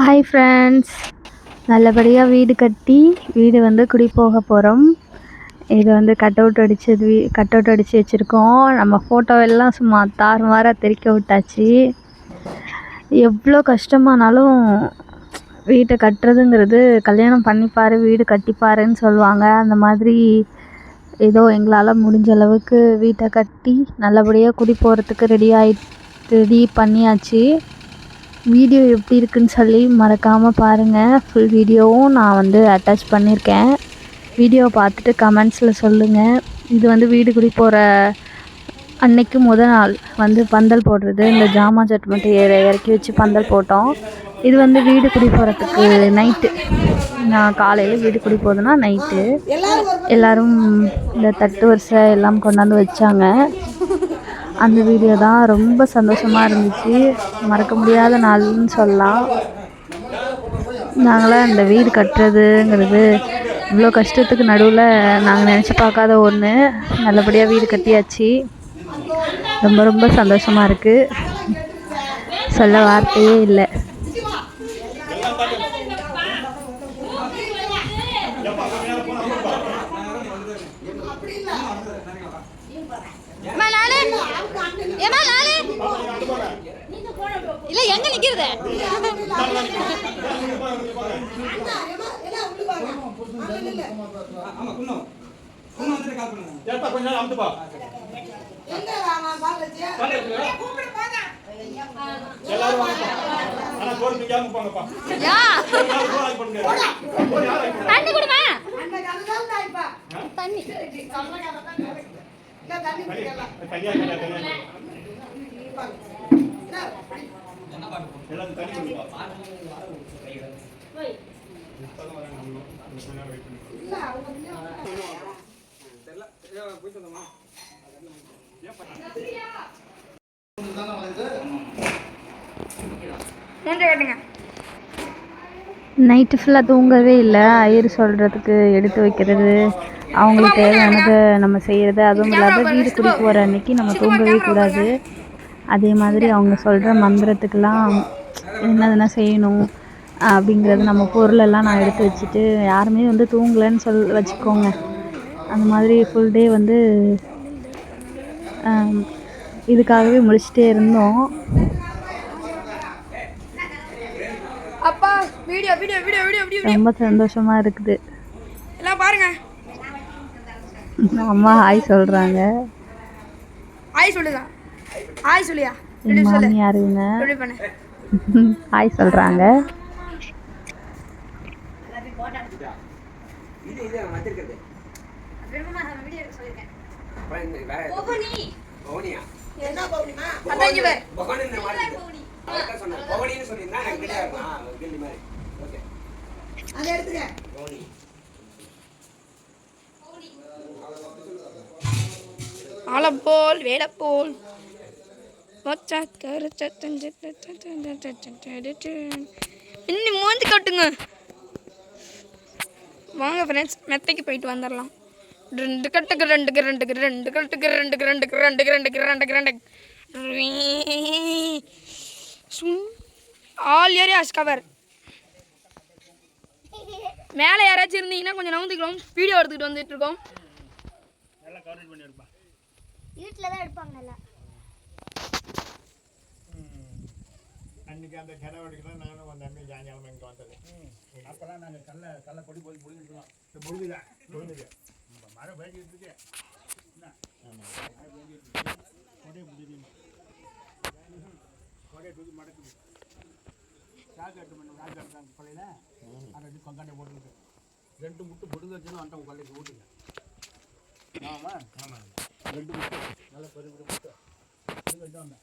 Hi friends நல்லபடியாக வீடு கட்டி வீடு வந்து குடி போக போகிறோம் இது வந்து கட் அவுட் அடித்தது வீ கட் அவுட் அடித்து வச்சுருக்கோம். நம்ம ஃபோட்டோவெல்லாம் சும்மா சும்மா தாறுமாறாக தெறிக்க விட்டாச்சு. எவ்வளோ கஷ்டமானாலும் வீட்டை கட்டுறதுங்கிறது கல்யாணம் பண்ணிப்பார் வீடு கட்டிப்பாருன்னு சொல்லுவாங்க. அந்த மாதிரி ஏதோ எங்களால் முடிஞ்ச அளவுக்கு வீட்டை கட்டி நல்லபடியாக குடி போகிறதுக்கு ரெடி ஆகி ரெடி பண்ணியாச்சு. வீடியோ எப்படி இருக்குன்னு சொல்லி மறக்காமல் பாருங்கள் ஃபுல் வீடியோவும் நான் வந்து அட்டாச் பண்ணியிருக்கேன் வீடியோ பார்த்துட்டு கமெண்ட்ஸில் சொல்லுங்கள் இது வந்து வீடு குடி போகிற அன்னைக்கு முத நாள் வந்து பந்தல் போடுறது. இந்த ஜாமா செட் மட்டும் இறக்கி வச்சு பந்தல் போட்டோம். இது வந்து வீடு குடி போகிறதுக்கு நைட்டு நான் காலையில் வீடு குடி போகுதுன்னா நைட்டு எல்லோரும் இந்த தட்டு வரிசை எல்லாம் கொண்டாந்து வச்சாங்க. அந்த வீடியோ தான் ரொம்ப சந்தோஷமாக இருந்துச்சு. மறக்க முடியாத நாள்னு சொல்லலாம். நாங்களாம் இந்த வீடு கட்டுறதுங்கிறது இவ்வளோ கஷ்டத்துக்கு நடுவில் நாங்கள் நினச்சி பார்க்காத ஒன்று நல்லபடியாக வீடு கட்டியாச்சு. ரொம்ப ரொம்ப சந்தோஷமாக இருக்குது சொல்ல வார்த்தையே இல்லை அம்மா நானு ஏமா நானு இல்ல எங்க நிக்கிறது? கொஞ்ச நேரம் எல்லாரும் ஆனா போங்கப்பா? தண்ணி குடுமா? தண்ணி. தனி- தனியா தனியா தனியா எல்லாரும் தண்ணி கொடுப்பா. மூஞ்ச கட்டுங்க. நைட்டு ஃபுல்லாக தூங்கவே இல்லை. ஐயர் சொல்கிறதுக்கு எடுத்து வைக்கிறது அவங்களுக்கு தேவையானதை நம்ம செய்கிறது அதுவும் இல்லாத வீடு குடி போகிற அன்னைக்கு நம்ம தூங்கவே கூடாது. அதே மாதிரி அவங்க சொல்கிற மந்திரத்துக்கெல்லாம் என்னதுன்னா செய்யணும் அப்படிங்கிறது நம்ம பொருளெல்லாம் நான் எடுத்து வச்சுட்டு யாருமே வந்து தூங்கலைன்னு சொல் வச்சுக்கோங்க. அந்த மாதிரி ஃபுல் டே வந்து இதுக்காகவே முடிச்சுட்டே இருந்தோம். அப்பா video video video video video ரொம்ப சந்தோஷமாக இருக்குது. எல்லாம் பாருங்க. அம்மா ஹாய் சொல்கிறாங்க ஆய் சொல்லுங்க ஆய் சொல்லியா? மாமியார் இவங்க. பண்ண. ஹாய் அதான் இங்க பாரு. பவனி பவனின்னு சொல்லியிருந்தா எனக்கு கிளியா இருக்கும் ஆ, கில்லி மாதிரி ஓகே பவனி ஆலப்போல் வேலப்போல் இன்னி மூஞ்சி கட்டுங்க வாங்க ஃப்ரெண்ட்ஸ் மெத்தைக்கு போயிட்டு வந்துடலாம் ரெண்டு கட்டுக்கு ரெண்டுக்கு ரெண்டுக்கு ரெண்டு கட்டுக்கு ரெண்டுக்கு ரெண்டுக்கு ரெண்டுக்கு ரெண்டுக்கு ரெண்டுக்கு ரெண்டுக்கு சும் ஆல் ஏரியாஸ் கவர் மேலே யாராச்சும் இருந்தீங்கன்னா கொஞ்சம் நவுந்துக்கிறோம் வீடியோ எடுத்துக்கிட்டு வந்துட்டு இருக்கோம். வீட்டில் தான் எடுப்பாங்கல்ல அன்னைக்கு அந்த கிணவடிக்கு தான் நானும் வந்த அன்னைக்கு சாயங்காலம் இங்கே வந்தது. அப்போல்லாம் நாங்கள் கல்ல கல்ல பொடி போய் பொழிஞ்சிருக்கோம் இப்போ முழுகுது இப்போ மழை பெய்ஞ்சிட்டு இருக்கு. என்ன? ஆமாம் மழை பெய்ஞ்சிட்டு இருக்கு. கொடையை தூக்கி மடக்குது. சாக்கு எட்டு மணி சாக்கு எடுத்தாங்க கொள்ளையில் அதை எடுத்து கொங்காண்டை போட்டுருக்கு ரெண்டு முட்டு பொடுங்க வச்சுன்னு வந்துட்டோம் கொள்ளைக்கு ஊட்டுங்க. ஆமாம் ஆமாம் ரெண்டு முட்டு. நல்லா பெரிய பெரிய முட்டை இது வச்சு வந்தேன்.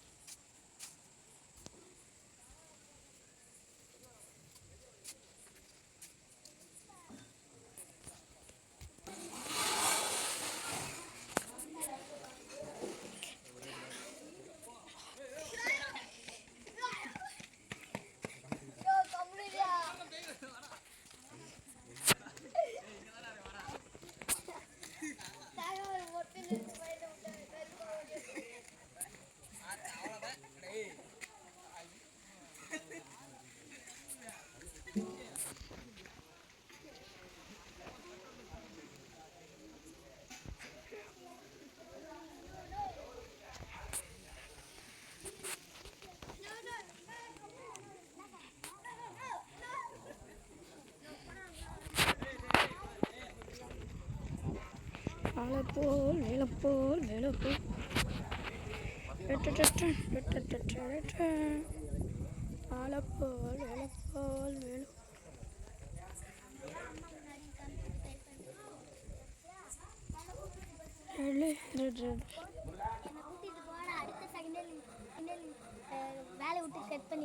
போல் வேலை போல் வேலை போல் ஆளை போல் வேலை போல் வேலை வேலை என்னை கூட்டிட்டு போன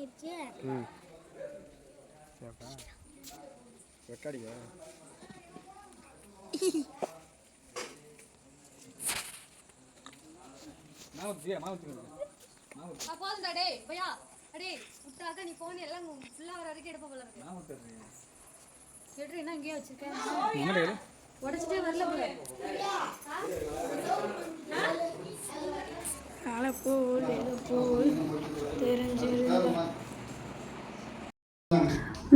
பையா அடே விட்டாக்க நீ போன் எல்லாம் ஃபுல்லா வர வரைக்கும் எடுப்ப போல இருக்கு. எடுறி என்ன இங்கேயே வச்சிருக்கேன் உடச்சிட்டே வரல போல. ஆளை போல் வேலை போல் தெரிஞ்சிருந்த.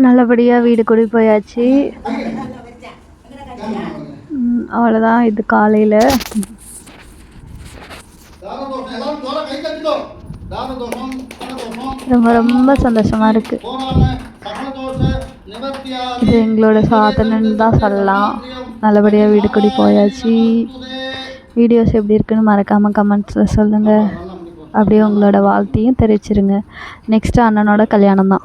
நல்லபடியாக வீடு குடி போயாச்சு. அவ்வளோதான் இது காலையில். ரொம்ப ரொம்ப சந்தோஷமாக இருக்குது இது எங்களோட சாதனைன்னு தான் சொல்லலாம். நல்லபடியாக வீடு குடி போயாச்சு. வீடியோஸ் எப்படி இருக்குன்னு மறக்காமல் கமெண்ட்ஸில் சொல்லுங்கள் அப்படியே உங்களோட வாழ்த்தையும் தெரிவிச்சிருங்க. நெக்ஸ்ட்டு அண்ணனோட கல்யாணம் தான்